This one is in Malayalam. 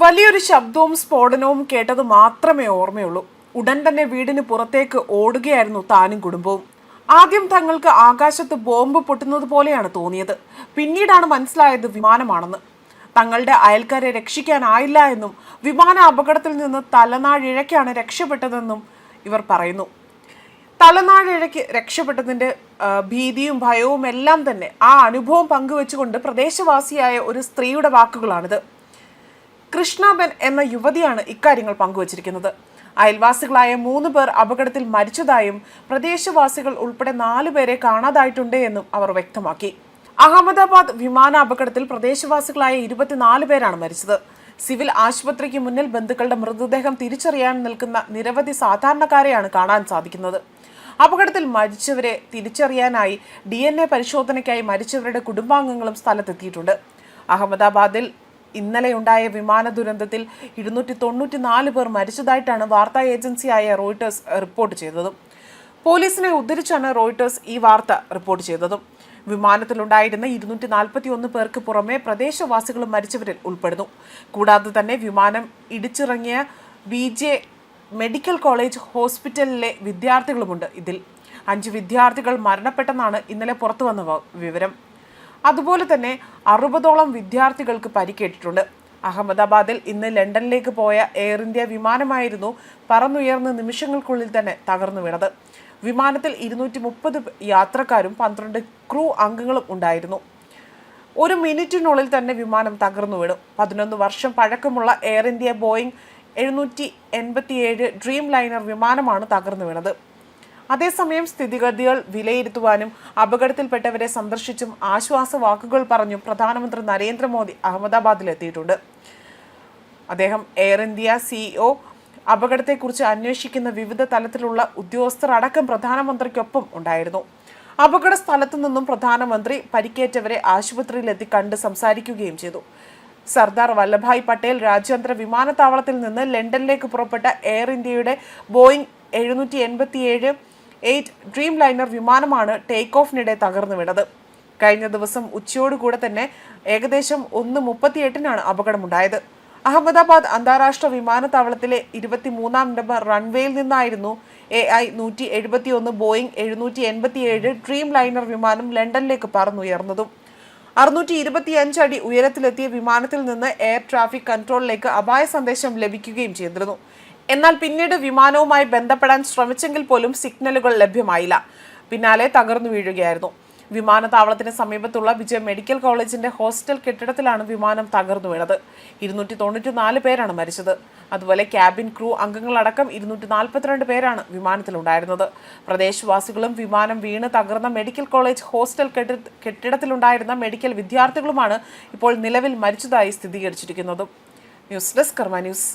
വലിയൊരു ശബ്ദവും സ്ഫോടനവും കേട്ടത് മാത്രമേ ഓർമ്മയുള്ളൂ. ഉടൻ തന്നെ വീടിന് പുറത്തേക്ക് ഓടുകയായിരുന്നു താനും കുടുംബവും. ആദ്യം തങ്ങൾക്ക് ആകാശത്ത് ബോംബ് പൊട്ടുന്നത് പോലെയാണ് തോന്നിയത്. പിന്നീടാണ് മനസ്സിലായത് വിമാനമാണെന്ന്. തങ്ങളുടെ അയൽക്കാരെ രക്ഷിക്കാനായില്ല എന്നും വിമാന അപകടത്തിൽ നിന്ന് തലനാഴിഴയ്ക്കാണ് രക്ഷപ്പെട്ടതെന്നും ഇവർ പറയുന്നു. തലനാഴിഴയ്ക്ക് രക്ഷപ്പെട്ടതിന്റെ ഭീതിയും ഭയവും എല്ലാം തന്നെ ആ അനുഭവം പങ്കുവെച്ചുകൊണ്ട് പ്രദേശവാസിയായ ഒരു സ്ത്രീയുടെ വാക്കുകളാണിത്. കൃഷ്ണബൻ എന്ന യുവതിയാണ് ഇക്കാര്യങ്ങൾ പങ്കുവച്ചിരിക്കുന്നത്. അയൽവാസികളായ മൂന്ന് പേർ അപകടത്തിൽ മരിച്ചതായും പ്രദേശവാസികൾ ഉൾപ്പെടെ നാലു പേരെ കാണാതായിട്ടുണ്ട് എന്നും അവർ വ്യക്തമാക്കി. അഹമ്മദാബാദ് വിമാന അപകടത്തിൽ പ്രദേശവാസികളായ ഇരുപത്തിനാല് പേരാണ് മരിച്ചത്. സിവിൽ ആശുപത്രിക്ക് മുന്നിൽ ബന്ധുക്കളുടെ മൃതദേഹം തിരിച്ചറിയാൻ നിൽക്കുന്ന നിരവധി സാധാരണക്കാരെയാണ് കാണാൻ സാധിക്കുന്നത്. അപകടത്തിൽ മരിച്ചവരെ തിരിച്ചറിയാനായി ഡി പരിശോധനയ്ക്കായി മരിച്ചവരുടെ കുടുംബാംഗങ്ങളും സ്ഥലത്തെത്തിയിട്ടുണ്ട്. അഹമ്മദാബാദിൽ ഇന്നലെയുണ്ടായ വിമാന ദുരന്തത്തിൽ ഇരുന്നൂറ്റി തൊണ്ണൂറ്റി നാല് പേർ മരിച്ചതായിട്ടാണ് വാർത്താ ഏജൻസിയായ റോയിട്ടേഴ്സ് റിപ്പോർട്ട് ചെയ്തത്. പോലീസിനെ ഉദ്ധരിച്ചാണ് റോയിട്ടേഴ്സ് ഈ വാർത്ത റിപ്പോർട്ട് ചെയ്തതും. വിമാനത്തിലുണ്ടായിരുന്ന ഇരുന്നൂറ്റി നാൽപ്പത്തി ഒന്ന് പേർക്ക് പുറമെ പ്രദേശവാസികളും മരിച്ചവരിൽ ഉൾപ്പെടുന്നു. കൂടാതെ തന്നെ വിമാനം ഇടിച്ചിറങ്ങിയ ബി ജെ മെഡിക്കൽ കോളേജ് ഹോസ്പിറ്റലിലെ വിദ്യാർത്ഥികളുമുണ്ട് ഇതിൽ. അഞ്ച് വിദ്യാർത്ഥികൾ മരണപ്പെട്ടെന്നാണ് ഇന്നലെ പുറത്തുവന്ന വിവരം. അതുപോലെ തന്നെ അറുപതോളം വിദ്യാർത്ഥികൾക്ക് പരിക്കേറ്റിട്ടുണ്ട്. അഹമ്മദാബാദിൽ ഇന്ന് ലണ്ടനിലേക്ക് പോയ എയർ ഇന്ത്യ വിമാനമായിരുന്നു പറന്നുയർന്ന നിമിഷങ്ങൾക്കുള്ളിൽ തന്നെ തകർന്നു വീണത്. വിമാനത്തിൽ ഇരുന്നൂറ്റി മുപ്പത് യാത്രക്കാരും പന്ത്രണ്ട് ക്രൂ അംഗങ്ങളും ഉണ്ടായിരുന്നു. ഒരു മിനിറ്റിനുള്ളിൽ തന്നെ വിമാനം തകർന്നു വീണു. പതിനൊന്ന് വർഷം പഴക്കമുള്ള എയർ ഇന്ത്യ ബോയിങ് എഴുന്നൂറ്റി എൺപത്തിയേഴ് ഡ്രീം ലൈനർ വിമാനമാണ് തകർന്നു വീണത്. അതേസമയം സ്ഥിതിഗതികൾ വിലയിരുത്തുവാനും അപകടത്തിൽപ്പെട്ടവരെ സന്ദർശിച്ചും ആശ്വാസ വാക്കുകൾ പറഞ്ഞും പ്രധാനമന്ത്രി നരേന്ദ്രമോദി അഹമ്മദാബാദിലെത്തിയിട്ടുണ്ട്. അദ്ദേഹം എയർ ഇന്ത്യ സിഇഒ അപകടത്തെക്കുറിച്ച് അന്വേഷിക്കുന്ന വിവിധ തലത്തിലുള്ള ഉദ്യോഗസ്ഥർ അടക്കം പ്രധാനമന്ത്രിക്കൊപ്പം ഉണ്ടായിരുന്നു. അപകട സ്ഥലത്തു നിന്നും പ്രധാനമന്ത്രി പരിക്കേറ്റവരെ ആശുപത്രിയിലെത്തി കണ്ട് സംസാരിക്കുകയും ചെയ്തു. സർദാർ വല്ലഭായ് പട്ടേൽ രാജ്യാന്തര വിമാനത്താവളത്തിൽ നിന്ന് ലണ്ടനിലേക്ക് പുറപ്പെട്ട എയർ ഇന്ത്യയുടെ ബോയിങ് എഴുന്നൂറ്റി എൺപത്തിയേഴ് എയ്റ്റ് ഡ്രീം ലൈനർ വിമാനമാണ് ടേക്ക് ഓഫിനിടെ തകർന്നു വീണത്. കഴിഞ്ഞ ദിവസം ഉച്ചയോടുകൂടെ തന്നെ ഏകദേശം ഒന്ന് മുപ്പത്തിയെട്ടിനാണ് അപകടമുണ്ടായത്. അഹമ്മദാബാദ് അന്താരാഷ്ട്ര വിമാനത്താവളത്തിലെ ഇരുപത്തിമൂന്നാം നമ്പർ റൺവേയിൽ നിന്നായിരുന്നു എ ഐ നൂറ്റി എഴുപത്തി ഒന്ന് ബോയിങ് എഴുന്നൂറ്റി എൺപത്തിയേഴ് ഡ്രീം ലൈനർ വിമാനം ലണ്ടനിലേക്ക് പറന്നുയർന്നതും. അറുന്നൂറ്റി ഇരുപത്തിയഞ്ച് അടി ഉയരത്തിലെത്തിയ വിമാനത്തിൽ നിന്ന് എയർ ട്രാഫിക് കൺട്രോളിലേക്ക് അപായ സന്ദേശം ലഭിക്കുകയും ചെയ്തിരുന്നു. എന്നാൽ പിന്നീട് വിമാനവുമായി ബന്ധപ്പെടാൻ ശ്രമിച്ചെങ്കിൽ പോലും സിഗ്നലുകൾ ലഭ്യമായില്ല. പിന്നാലെ തകർന്നു വീഴുകയായിരുന്നു. വിമാനത്താവളത്തിന് സമീപത്തുള്ള വിജയ മെഡിക്കൽ കോളേജിന്റെ ഹോസ്റ്റൽ കെട്ടിടത്തിലാണ് വിമാനം തകർന്നു വീണത്. ഇരുന്നൂറ്റി തൊണ്ണൂറ്റി നാല് പേരാണ് മരിച്ചത്. അതുപോലെ ക്യാബിൻ ക്രൂ അംഗങ്ങളടക്കം ഇരുന്നൂറ്റി നാൽപ്പത്തിരണ്ട് പേരാണ് വിമാനത്തിലുണ്ടായിരുന്നത്. പ്രദേശവാസികളും വിമാനം വീണ് തകർന്ന മെഡിക്കൽ കോളേജ് ഹോസ്റ്റൽ കെട്ടി കെട്ടിടത്തിലുണ്ടായിരുന്ന മെഡിക്കൽ വിദ്യാർത്ഥികളുമാണ് ഇപ്പോൾ നിലവിൽ മരിച്ചതായി സ്ഥിരീകരിച്ചിരിക്കുന്നത്. News desk Karma News.